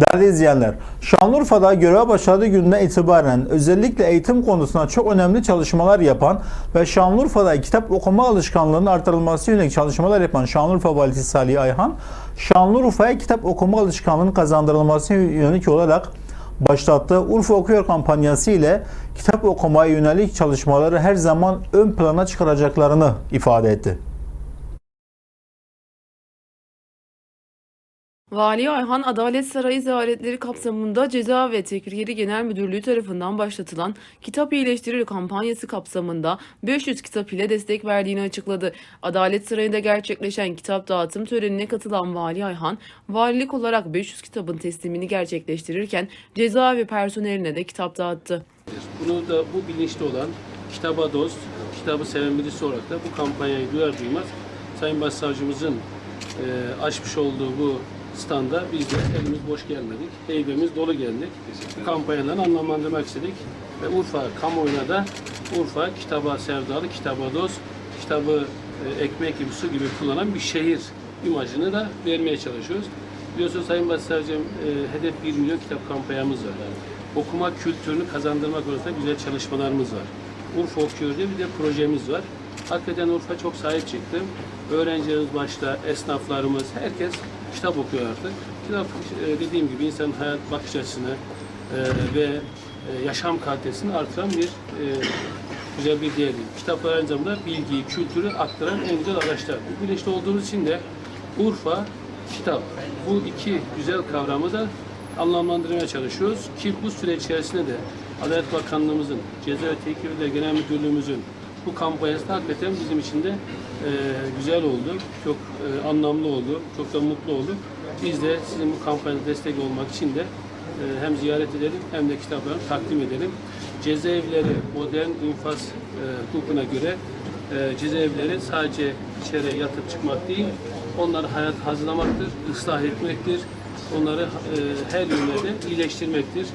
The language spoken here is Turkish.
Değerli izleyenler, Şanlıurfa'da göreve başladığı günden itibaren özellikle eğitim konusunda çok önemli çalışmalar yapan ve Şanlıurfa'da kitap okuma alışkanlığının artırılması yönelik çalışmalar yapan Şanlıurfa Valisi Salih Ayhan, Şanlıurfa'ya kitap okuma alışkanlığının kazandırılması yönelik olarak başlattığı Urfa Okuyor kampanyası ile kitap okumaya yönelik çalışmaları her zaman ön plana çıkaracaklarını ifade etti. Vali Ayhan Adalet Sarayı ziyaretleri kapsamında Ceza ve Tekriri Genel Müdürlüğü tarafından başlatılan Kitap İyileştirir kampanyası kapsamında 500 kitap ile destek verdiğini açıkladı. Adalet Sarayı'nda gerçekleşen kitap dağıtım törenine katılan Vali Ayhan, valilik olarak 500 kitabın teslimini gerçekleştirirken cezaevi personeline de kitap dağıttı. Bunu da bu bilinçli olan kitaba dost, kitabı seven birisi olarak da bu kampanyayı duyar duymaz Sayın Başsavcımızın e, açmış olduğu bu standa biz de elimiz boş gelmedik, heybemiz dolu geldik. Bu kampanyadan anlamlandırmak istedik ve Urfa kamuoyuna da Urfa kitaba sevdalı, kitaba dost, kitabı e, ekmek gibi, su gibi kullanan bir şehir imajını da vermeye çalışıyoruz. Biliyorsunuz Sayın Başsavcım e, hedef 1 milyon kitap kampanyamız var. Okuma kültürünü kazandırmak konusunda güzel çalışmalarımız var. Urfa Okuyor diye bir de projemiz var. Hakikaten Urfa çok sahip çıktı. Öğrencilerimiz başta, esnaflarımız, herkes kitap okuyor artık. Kitap e, dediğim gibi insanın hayat bakış açısını e, ve e, yaşam kalitesini artıran bir güzel bir değer. Kitaplar aynı zamanda bilgiyi, kültürü aktaran en güzel araçlar. Bu bilinçli olduğumuz için de Urfa, kitap. Bu iki güzel kavramı da anlamlandırmaya çalışıyoruz ki bu süre içerisinde de Adalet Bakanlığımızın, Ceza ve Tekirler Genel Müdürlüğümüzün bu kampanyası da hakikaten bizim için de e, güzel oldu, çok e, anlamlı oldu, çok da mutlu olduk. Biz de sizin bu kampanyada destek olmak için de e, hem ziyaret edelim hem de kitaplarını takdim edelim. Cezaevleri modern infaz e, hukukuna göre e, cezaevleri sadece içeri yatıp çıkmak değil, onları hayat hazırlamaktır, ıslah etmektir, onları e, her yönlerden iyileştirmektir.